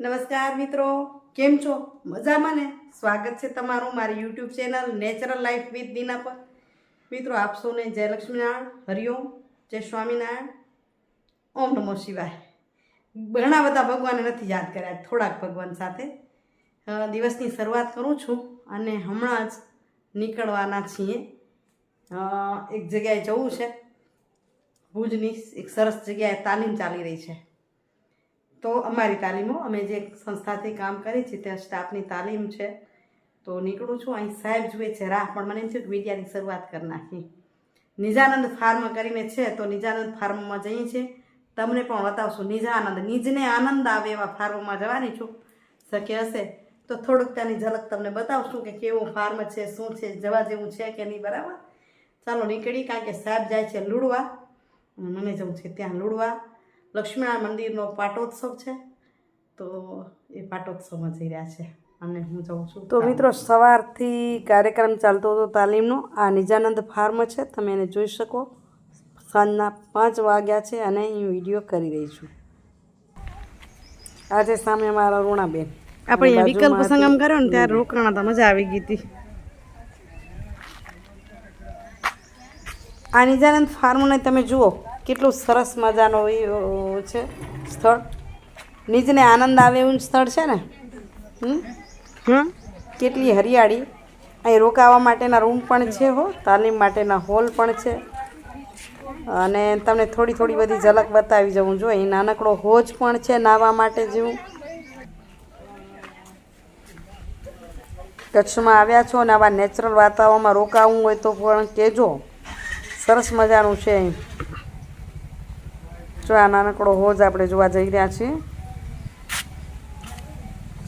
નમસ્કાર મિત્રો, કેમ છો? મજામાં ને? સ્વાગત છે તમારું મારી YouTube channel natural life with Dina પર. મિત્રો, આપ સૌને જય હરિઓમ જય સ્વામિનારાયણ, ઓમ નમો શિવાય. ઘણા બધા ભગવાને નથી યાદ કર્યા, થોડાક ભગવાન સાથે. દિવસની શરૂઆત કરું છું અને હમણાં જ નીકળવાના છીએ. એક જગ્યાએ જવું છે. ભુજની એક સરસ જગ્યાએ તાલીમ ચાલી રહી છે. તો અમારી તાલીમો, અમે જે સંસ્થાથી કામ કરી છે ત્યાં સ્ટાફની તાલીમ છે. તો નીકળું છું. અહીં સાહેબ જુએ છે, રાહ પણ મને એમ થયું કે વિડિયાની શરૂઆત કરી નાખી નિજાનંદ ફાર્મ કરીને છે, તો નિજાનંદ ફાર્મમાં જઈએ છીએ. તમને પણ બતાવશું, નિજાનંદ, નિજને આનંદ આવે એવા ફાર્મમાં જવાની છું. શક્ય હશે તો થોડુંક ત્યાંની ઝલક તમને બતાવશું કે કેવું ફાર્મ છે, શું છે, જવા જેવું છે કે નહીં, બરાબર? ચાલો નીકળી, કારણ કે સાહેબ જાય છે લુડવા. મને જવું છે ત્યાં લુડવા. લક્ષ્મીનારાયણ મંદિરનો પાટોત્સવ છે. તો એ પાટોત્સવમાં જઈ રહ્યા છે. અને હું જાઉં છું તો મિત્રો સવારથી કાર્યક્રમ ચાલતો હતો તાલીમનો. આ નિજાનંદ ફાર્મ છે. તમે એને જોઈ શકો. સાંજના પાંચ વાગ્યા છે અને હું વીડિયો કરી રહી છું. આજે સામે અમારા રૂણાબેન. આપણે વિકલ્પ સંગમ કર્યો ને ત્યારે રોકાણા તો મજા આવી ગઈ હતી. આ નિજાનંદ ફાર્મને તમે જુઓ. કેટલું સરસ મજાનો છે સ્થળ. નીચને આનંદ આવે એવું સ્થળ છે ને? હમ? હમ? કેટલી હરિયાળી. અહીં રોકાવા માટેના રૂમ પણ છે હો તાલીમ માટેના હોલ પણ છે. અને તમને થોડી થોડી બધી ઝલક બતાવી જવું જો અહીં નાનકડો હોજ પણ છે નાહવા માટે જેવું. કચ્છમાં આવ્યા છો અને આવા નેચરલ વાતાવરણમાં રોકાવું હોય તો પણ કહેજો સરસ મજાનું છે અહીં. જો આ નાનકડો હોજ આપણે જોવા જઈ રહ્યા છીએ.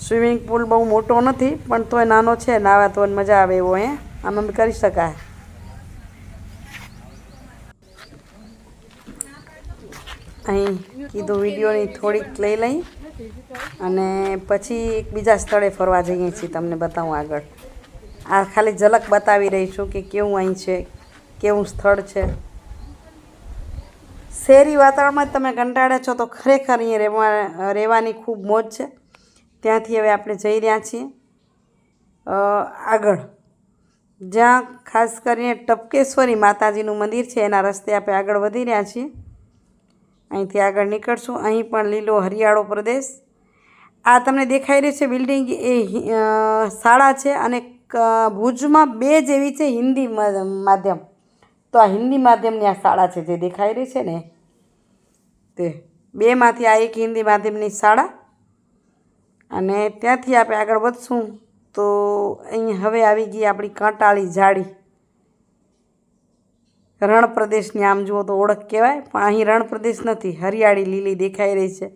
સ્વિમિંગ પુલ બહુ મોટો નથી, પણ તોય નાનો છે, નાવા તો મજા આવે એવો એ આનંદ કરી શકાય. અહીં કીધું વિડીયોની થોડીક લઈ લઈ, અને પછી એક બીજા સ્થળે ફરવા જઈએ છીએ તમને બતાવું આગળ. આ ખાલી ઝલક બતાવી રહી છું કે કેવું અહીં છે, કેવું સ્થળ છે. શહેરી વાતાવરણમાં તમે કંટાળ્યા છો તો ખરેખર અહીંયા રહેવા, રહેવાની ખૂબ મોજ છે. ત્યાંથી હવે આપણે જઈ રહ્યા છીએ. આગળ. જ્યાં ખાસ કરીને ટપકેશ્વરી માતાજીનું મંદિર છે, એના રસ્તે આપણે આગળ વધી રહ્યા છીએ. અહીંથી આગળ નીકળશું. અહીં પણ લીલો હરિયાળો પ્રદેશ. આ તમને દેખાઈ રહી છે, બિલ્ડિંગ એ શાળા છે અને ભુજમાં બે જેવી છે હિન્દી માધ્યમ. તો આ હિન્દી માધ્યમની આ શાળા છે, જે દેખાઈ રહી છે ને, તે બેમાંથી આ એક હિન્દી માધ્યમની શાળા. અને ત્યાંથી આપણે આગળ વધશું તો અહીં હવે આવી ગઈ આપણી કાંટાળી જાળી રણ પ્રદેશની આમ જુઓ તો ઓળખ કહેવાય, પણ અહીં રણ પ્રદેશ નથી, હરિયાળી લીલી દેખાઈ રહી છે.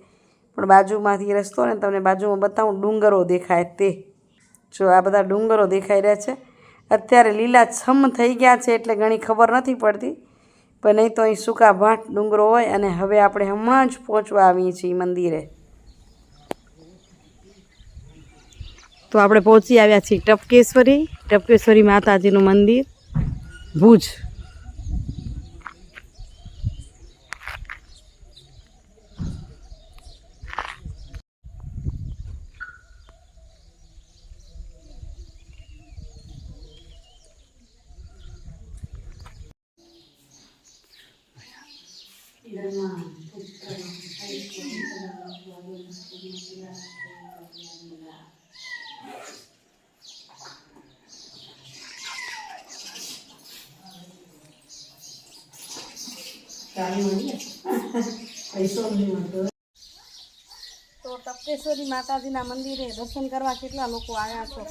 પણ બાજુમાંથી રસ્તો ને તમને બાજુમાં બતાવું, ડુંગરો દેખાય તે. જો આ બધા ડુંગરો દેખાઈ રહ્યા છે અત્યારે લીલા છમ થઈ ગયા છે એટલે ઘણી ખબર નથી પડતી. પણ નહીં તો અહીં સૂકા ભાટ ડુંગરો હોય અને હવે આપણે હમણાં જ પહોંચવા આવીએ છીએ મંદિરે. તો આપણે પહોંચી આવ્યા છીએ ટપકેશ્વરી ટપકેશ્વરી માતાજીનું મંદિર, ભુજ. તો તપ્તેશ્વરી માતાજીના મંદિરે દર્શન કરવા કેટલા લોકો આવ્યા છો?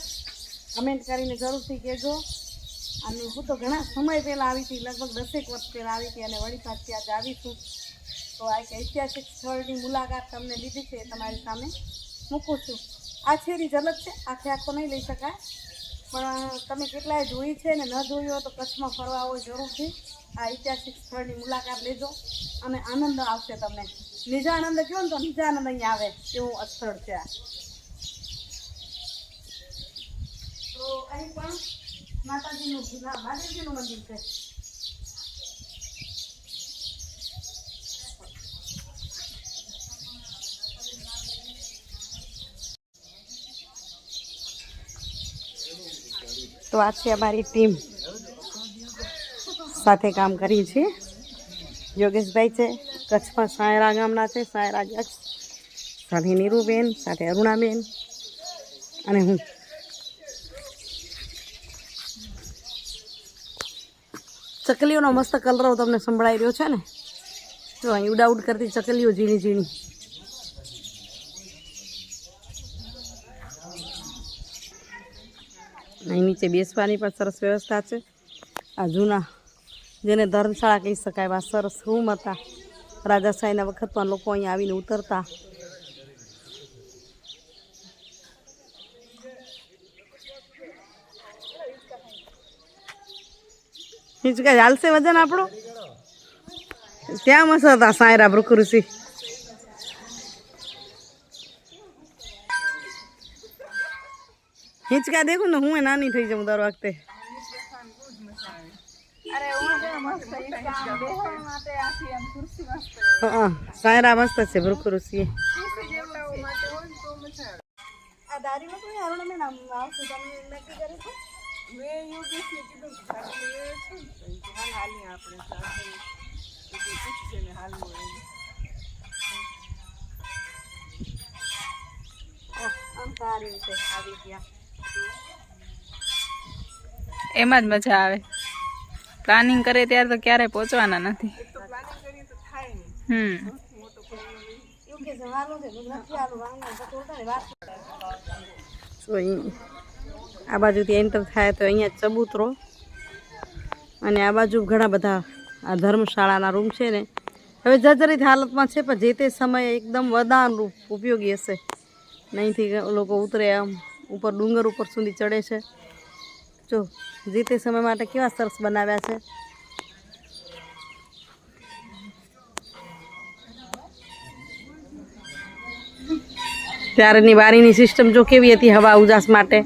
કમેન્ટ કરીને જરૂરથી કહેજો. અને હું તો ઘણા સમય પહેલાં આવી હતી, લગભગ દસેક વર્ષ પહેલાં આવી હતી અને વળી પાછી આજે આવીશું તો આ એક ઐતિહાસિક સ્થળની મુલાકાત તમને લીધી છે તમારી સામે મૂકું છું. આ છેરી ઝલક છે, આખે આખો નહીં લઈ શકાય. પણ તમે કેટલાય જોઈ છે ને ન જોઈ હોય તો કચ્છમાં ફરવા આવો જરૂરથી. આ ઐતિહાસિક સ્થળની મુલાકાત લેજો અને આનંદ આવશે તમને. નિજાનંદ કહો ને તો નિજાનંદ અહીંયા આવે એવું સ્થળ છે આ. તો અહીં પણ માતાજીનું મહાદેવજીનું મંદિર છે. તો આ છે અમારી ટીમ. સાથે કામ કરીએ છીએ યોગેશભાઈ છે, કચ્છમાં સાયરા ગામના છે, સાયરા જક્ષ સાથે નીરુબેન સાથે અરુણાબેન અને હું. ચકલીઓનો મસ્ત કલરવ તમને સંભળાઈ રહ્યો છે ને? જો અહીં ઉડાઉડ કરતી ચકલીઓ ઝીણી ઝીણી. અહીં નીચે બેસવાની પણ સરસ વ્યવસ્થા છે. આ જૂના જેને ધર્મશાળા કહી શકાય, એવા સરસ રૂમ હતા. રાજાશાહીના વખતમાં લોકો અહીં આવીને ઉતરતા. હિંચકા ચાલશે વજન આપણું? ત્યાં મસ્ત હતા સાયરા ભૃકૃષિ હિંચકા દેખું ને હું એ નાની થઈ જાઉં દર વખતે. હા સાયરા મસ્ત છે ભૃકૃષિ આ દારીમાં કોઈ હરણ મેં નામ આવશે તમે નક્કી કરે છે? આમ સારી છે આવી ગયા એમાં જ મજા આવે. પ્લાનિંગ કરે ત્યારે તો ક્યારેય પહોંચવાના નથી. હમ. એવું કે છે હાલું છે નથી હાલું વાંગો તો આ બાજુથી એન્ટર થાય તો અહીંયા ચબૂતરો. અને આ બાજુ ઘણા બધા આ ધર્મશાળાના રૂમ છે ને. હવે જર્જરિત હાલતમાં છે, પણ જે તે સમયે એકદમ વરદાનરૂપ ઉપયોગી હશે. અહીંથી લોકો ઉતરે આમ, ઉપર ડુંગર ઉપર સુધી ચડે છે. જો, જે તે સમય માટે કેવા સરસ બનાવ્યા છે. ત્યારેની બારીની સિસ્ટમ જો કેવી હતી હવા ઉજાસ માટે.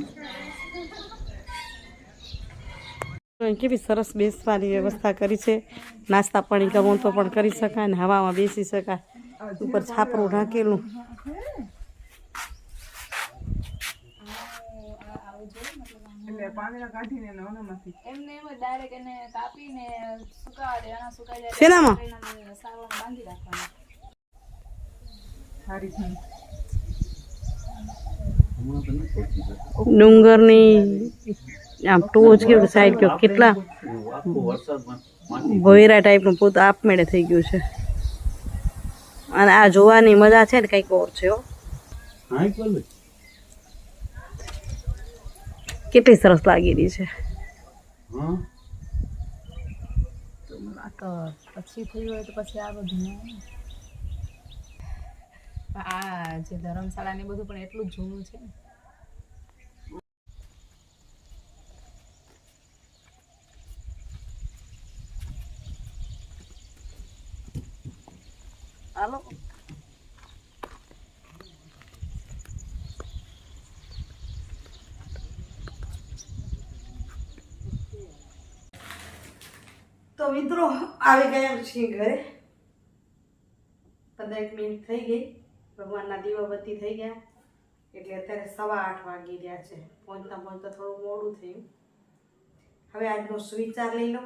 કેવી સરસ બેસવાની વ્યવસ્થા કરી છે. નાસ્તા પાણી કરવું તો પણ કરી શકાય ને હવામાં બેસી શકાય. ઉપર છાપરું ઢાંકેલું એમને એમ ડાયરેક્ટ એને કાપીને સુકાવા દેવાના સુકાઈ જાય શેનામાં? સાવણ બાંધી રાખવાના. ડુંગરની આમ ટોચ કેવું સાઈડ ગયો કેટલા ભોયરા ટાઈપનું પોત આપમેળે થઈ ગયું છે. અને આ જોવાની મજા છે ને કંઈક ઓર છે હો. કેટલી સરસ લાગી રહી છે આ પછી થયું હોય તો પછી આ બધું આ જે ધર્મશાળા ને બધું પણ એટલું જ જૂનું છે ને હાલો તો મિત્રો આવી ગયા છીએ ઘરે. પંદરેક મિનિટ થઈ ગઈ. ભગવાનના દીવાબત્તી થઈ ગયા. એટલે અત્યારે સવા આઠ વાગી ગયા છે. પહોંચતા પહોંચતા થોડું મોડું થયું. હવે આજનો સુવિચાર લઈ લો.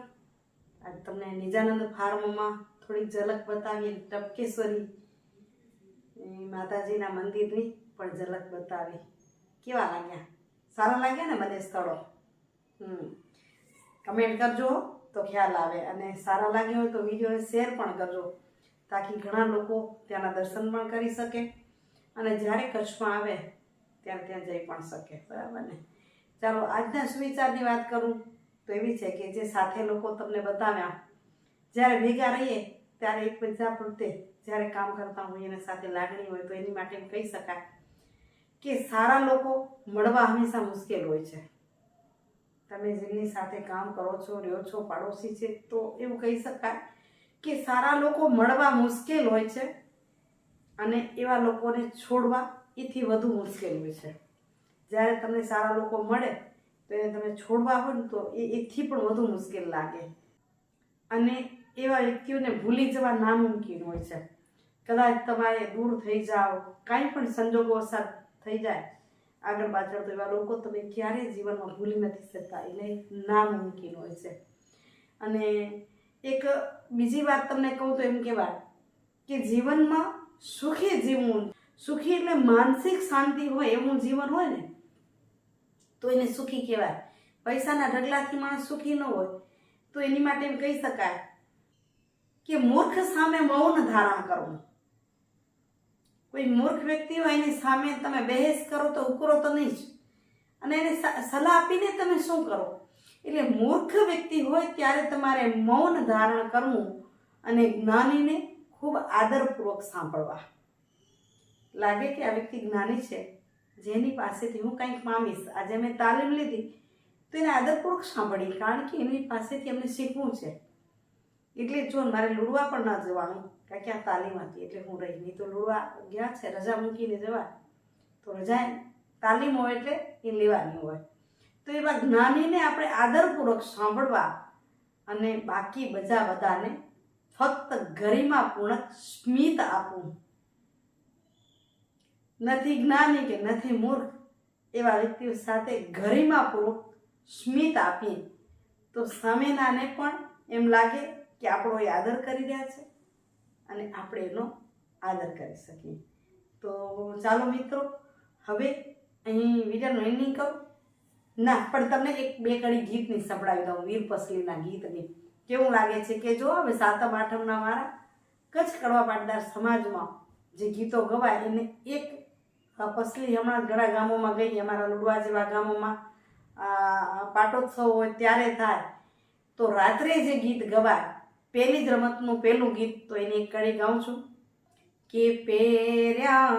આજ તમને નિજાનંદ ફાર્મમાં થોડીક ઝલક બતાવી ટપકેશ્વરી માતાજીના મંદિરની પણ ઝલક બતાવી. કેવા લાગ્યા? સારા લાગ્યા ને મને સ્થળો? હમ. કમેન્ટ કરજો. તો ખ્યાલ આવે અને સારા લાગ્યા હોય તો વિડીયોને શેર પણ કરજો તાકી ઘણા લોકો ત્યાંના દર્શન પણ કરી શકે અને જ્યારે કચ્છમાં આવે ત્યારે ત્યાં જઈ પણ શકે. બરાબર ને? ચાલો, આજના સુવિચારની વાત કરું તો એવી છે કે જે સાથે લોકો તમને બતાવ્યા. જ્યારે ભેગા રહીએ ત્યારે એકબીજા પ્રત્યે જ્યારે કામ કરતા હોઈએ એને સાથે લાગણી હોય તો એની માટે કહી શકાય કે સારા લોકો મળવા હંમેશા મુશ્કેલ હોય છે. તમે જેમની સાથે કામ કરો છો, રહ્યો છો, પાડોશી છે, તો એવું કહી શકાય કે સારા લોકો મળવા મુશ્કેલ હોય છે અને એવા લોકોને છોડવા એથી વધુ મુશ્કેલ હોય છે. જ્યારે તમને સારા લોકો મળે, તો એને તમે છોડવા હોય ને તો એ એથી પણ વધુ મુશ્કેલ લાગે. અને એવા વ્યક્તિઓને ભૂલી જવા નામુમકિન હોય છે. કદાચ તમારે દૂર થઈ જાઓ, કાંઈ પણ સંજોગો વરસાદ થઈ જાય આગળ પાછળ તો એવા લોકો તમે ક્યારેય જીવનમાં ભૂલી નથી શકતા. એટલે નામુમકિન હોય છે. અને એક બીજી વાત તમને કહું તો એમ કહેવાય કે જીવનમાં સુખી જીવવું, સુખી એટલે માનસિક શાંતિ હોય એવું જીવન હોય ને, તો એને સુખી કહેવાય. પૈસાના ઢગલાથી માણસ સુખી ન હોય, તો એની માટે એમ કહી શકાય કે મૂર્ખ સામે મૌન ધારણ કરવું. કોઈ મૂર્ખ વ્યક્તિ હોય એની સામે તમે બહેસ કરો તો ઉકરો તો નહીં જ. અને એને સલાહ આપીને તમે શું કરો? એટલે મૂર્ખ વ્યક્તિ હોય ત્યારે તમારે મૌન ધારણ કરવું અને જ્ઞાનીને ખૂબ આદરપૂર્વક સાંભળવા. લાગે કે આ વ્યક્તિ જ્ઞાની છે? જેની પાસેથી હું કંઈક મામીશ આજે મેં તાલીમ લીધી, તો એને આદરપૂર્વક સાંભળી કારણ કે એની પાસેથી અમને શીખવું છે. એટલે જો મારે લૂડવા પણ ન જવાનું કારણ કે આ તાલીમ હતી એટલે હું રહી. નહીં તો લોડવા ગયા છે, રજા મૂકીને જવા. તો રજા તાલીમ હોય એટલે એ લેવાની હોય. તો એવા જ્ઞાનીને આપણે આદરપૂર્વક સાંભળવા અને બાકી બધા બધાને ફક્ત ગરિમાપૂર્ણ સ્મિત આપવું. નથી જ્ઞાની કે નથી મૂર્ખ, એવા વ્યક્તિઓ સાથે ગરિમાપૂર્વક સ્મિત આપીએ. તો સામેનાને પણ એમ લાગે કે આપણો એ આદર કરી રહ્યા છે. અને આપણે એનો આદર કરી શકીએ. તો ચાલો મિત્રો, હવે અહીં વિડીયોનું એન્ડિંગ કરું. ના, પણ તમને એક બે કડી ગીતની સંભળાવી દઉં વીર પસલીના ગીતની કેવું લાગે છે કે જો હવે સાતમ, આઠમના મારા કચ્છ કડવા પાટદાર સમાજમાં જે ગીતો ગવાય, એને એક પસલી હમણાં ઘણા ગામોમાં ગઈ, અમારા લુડવા જેવા ગામોમાં પાટોત્સવ હોય ત્યારે થાય, તો રાત્રે જે ગીત ગવાય પહેલી જ રમતનું પહેલું ગીત તો એની એક કડી ગાઉં છું. કે પેર્યા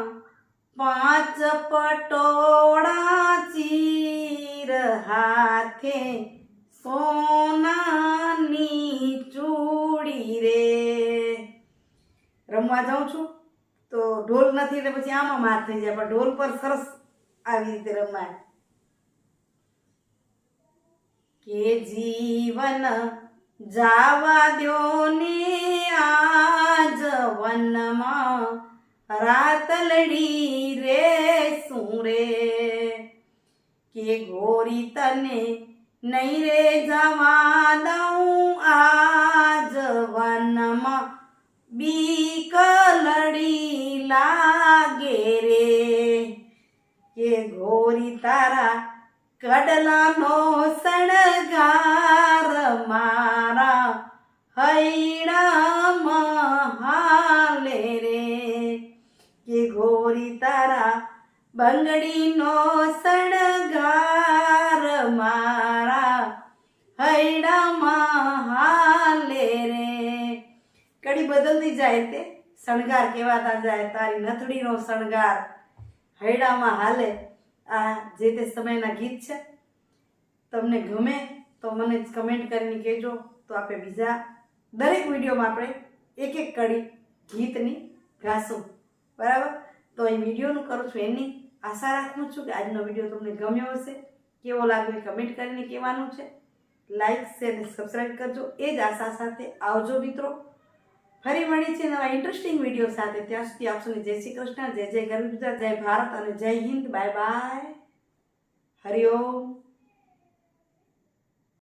પાંચ પટોળા ચીર હાથે સોનાની ચૂડી રે. રમવા જાઉં છું તો ઢોલ નથી એટલે પછી આમાં માર થઈ જાય, પણ ઢોલ પર સરસ આવી રીતે રમાય. કે જીવન જાવા દ્યો ને આજ વનમાં રાત રે શું રે કે ગોરી તને નહીં રે જવા દઉં આજ વનમાં બીક લડી લાગે રે કે ગોરી તારા કડલાનો શણગાર મારા હૈણામાં હાલે રે કે ગોરી તારા બંગડીનો શણગાર મારા હૈણામાં હાલે રે કડી બદલતી જાય તે શણગાર કહેવાતા જાય તારી નથડીનો શણગાર હૈડામાં હાલે આ જે તે સમયના ગીત છે, તમને ગમે તો મને કમેન્ટ કરીને કહેજો. તો આપણે બીજા દરેક વિડીયોમાં આપણે એક એક કડી ગીતની ગાશું. બરાબર? તો એ વિડીયોનું કરું છું એની આશા રાખું છું કે આજનો વીડિયો તમને ગમ્યો હશે. કેવો લાગ્યો કમેન્ટ કરીને કહેવાનું છે. લાઈક શેર અને સબસ્ક્રાઈબ કરજો. એ જ આશા સાથે આવજો મિત્રો. ફરી મળી છે નવા ઇન્ટરેસ્ટિંગ વીડિયો સાથે. ત્યાં સુધી આપશોને જય શ્રી કૃષ્ણ, જય જય ગરવી ગુજરાત, જય ભારત અને જય હિન્દ. Bye bye Hariom